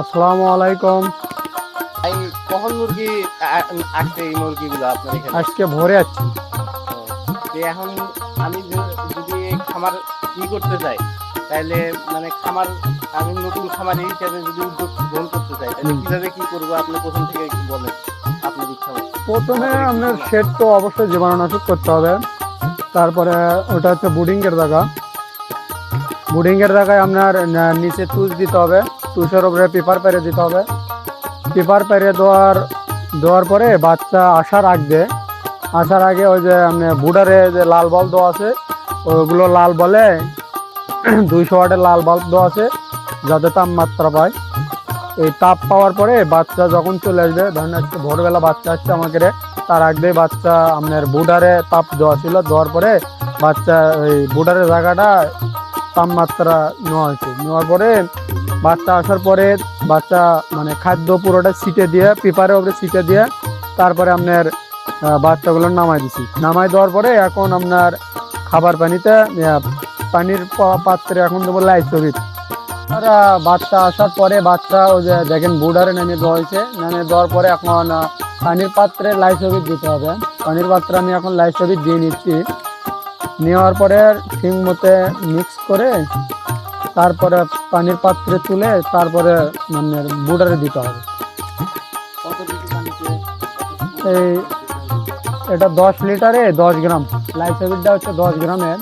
আসসালামু আলাইকুম। ভাই কখন মুরগি আসছে এই মুরগিগুলো আপনার এখানে? আজকে ভোরে আসছি তো এখন আমি যদি খামার ই করতে চাই তাহলে মানে খামার আমি নতুন খামার হিসেবে যদি উদ্যোগ গ্রহণ করতে চাই তাহলে। কীভাবে কি করব? আপনি প্রথম থেকে বলেন আপনার ইচ্ছা প্রথমে আপনার শেড তো অবশ্যই জীবাণুনাশক করতে হবে। তারপরে ওটা হচ্ছে বুডিং এর জায়গা। বুডিং এর জায়গায় আপনার নিচে তুষ দিতে হবে। তুষের উপরে পেপার পেরে দিতে হবে। পেপার পেরে দেওয়ার দেওয়ার পরে বাচ্চা আসার আগে আসার আগে ওই যে আপনি বুডারে যে লাল বাল্ব দেওয়া আছে, ওগুলো লাল বলে দুইশো ওয়াটের লাল বাল্ব দেওয়া আছে, যাতে তাপমাত্রা পায়। এই তাপ পাওয়ার পরে বাচ্চা যখন চলে আসবে, ধরেন আজকে ভোরবেলা বাচ্চা আসছে আমাকে তার আগে বাচ্চা আপনার বুডারে তাপ দেওয়া ছিল, দেওয়ার পরে বাচ্চা ওই বুডারের জায়গাটা তাপমাত্রা নেওয়া হয়েছে। নেওয়ার পরে বাচ্চা আসার পরে বাচ্চা মানে খাদ্য পুরোটা ছিটে দিয়ে, পেপারের উপরে ছিটে দিয়ে তারপরে আপনার বাচ্চাগুলো নামাই দিছি। নামাই দেওয়ার পরে এখন আপনার খাবার পানিতে পানির পাত্রে এখন দেবো লাইসোবিট। আর বাচ্চা আসার পরে বাচ্চা ওই যে দেখেন বুডারে নেমে দেওয়া হয়েছে। নেমে দেওয়ার পরে এখন পানির পাত্রে লাইসোবিট দিতে হবে। পানির পাত্রে আমি এখন লাইসোবিট দিয়ে নিচ্ছি। নেওয়ার পরে ঠিক মতে মিক্স করে তারপরে পানির পাত্রে তুলে তারপরে মানে বুডারে দিতে হবে। এই এটা দশ লিটারে দশ গ্রাম। লাইসোবিটটা হচ্ছে দশ গ্রামের।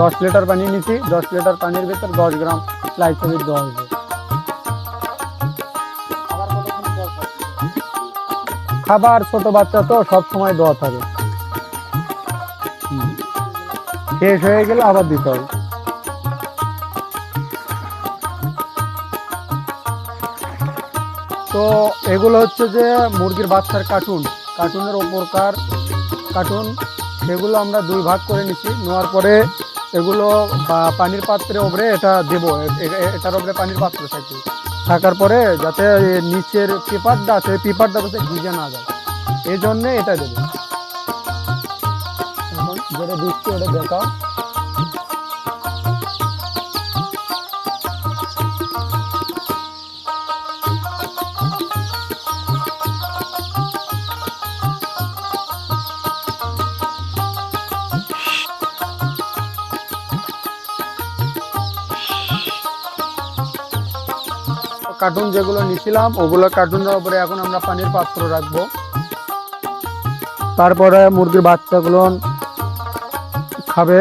দশ লিটার পানি নিচ্ছি দশ লিটার পানির ভিতর দশ গ্রাম লাইসোবিট দেওয়া হয়েছে। খাবার ছোট বাচ্চা তো সব সময় দেওয়া থাকে। শেষ হয়ে গেলে আবার দিতে হবে। তো এগুলো হচ্ছে যে মুরগির বাচ্চার কার্টুন কার্টুনের ওপরকার কার্টুন সেগুলো আমরা দুই ভাগ করে নিচ্ছি নেওয়ার পরে এগুলো পানির পাত্রে ওপরে এটা দেবো। এটার ওপরে পানির পাত্র থাকবে। থাকার পরে যাতে নিচের পেপারটা আছে পেপারটা যাতে ভিজে না যায়। এই জন্যে এটা দেবো। এখন যেটা দিচ্ছি ওটা দেখাও। কার্টুন যেগুলো নিছিলাম ওগুলো কার্টুনের উপরে এখন আমরা পানির পাত্র রাখব। তারপরে মুরগির বাচ্চাগুলো খাবে।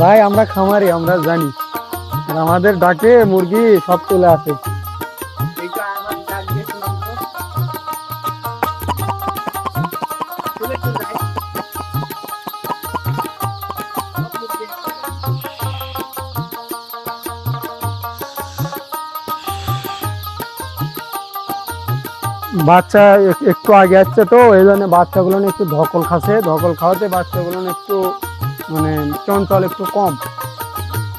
ভাই আমরা খামারি আমরা জানি। আমাদের ডাকে মুরগি সব চলে আসে। বাচ্চা এক- একটু আগে আসছে তো, এই জন্য বাচ্চাগুলো একটু ধকল খাচ্ছে। ধকল খাওয়াতে বাচ্চাগুলো একটু মানে চঞ্চল একটু কম।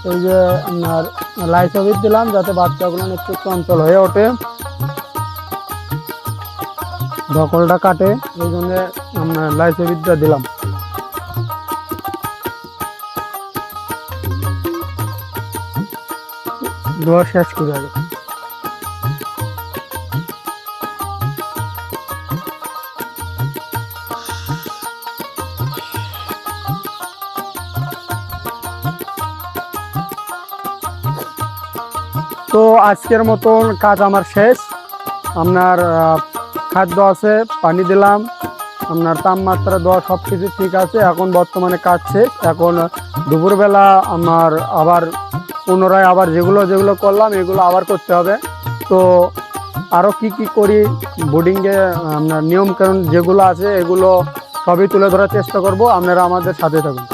এই যে আপনার লাইসোভিট দিলাম, যাতে বাচ্চাগুলো একটু চঞ্চল হয়ে ওঠে। ধকলটা কাটে, এই জন্য আপনার লাইসোভিটটা দিলাম। দোয়া শেষ করে আগে তো আজকের মতন কাজ আমার শেষ। আপনার খাদ্য আছে, পানি দিলাম। আপনার তাপমাত্রা দেওয়া সব কিছু ঠিক আছে। এখন বর্তমানে কাজ শেষ। এখন দুপুরবেলা আমার আবার, পুনরায় আবার যেগুলো যেগুলো করলাম, এগুলো আবার করতে হবে। তো আরও কি কি করি বোর্ডিংয়ে আপনার নিয়মকানুন যেগুলো আছে, এগুলো সবই তুলে ধরার চেষ্টা করব। আপনারা আমাদের সাথে থাকুন।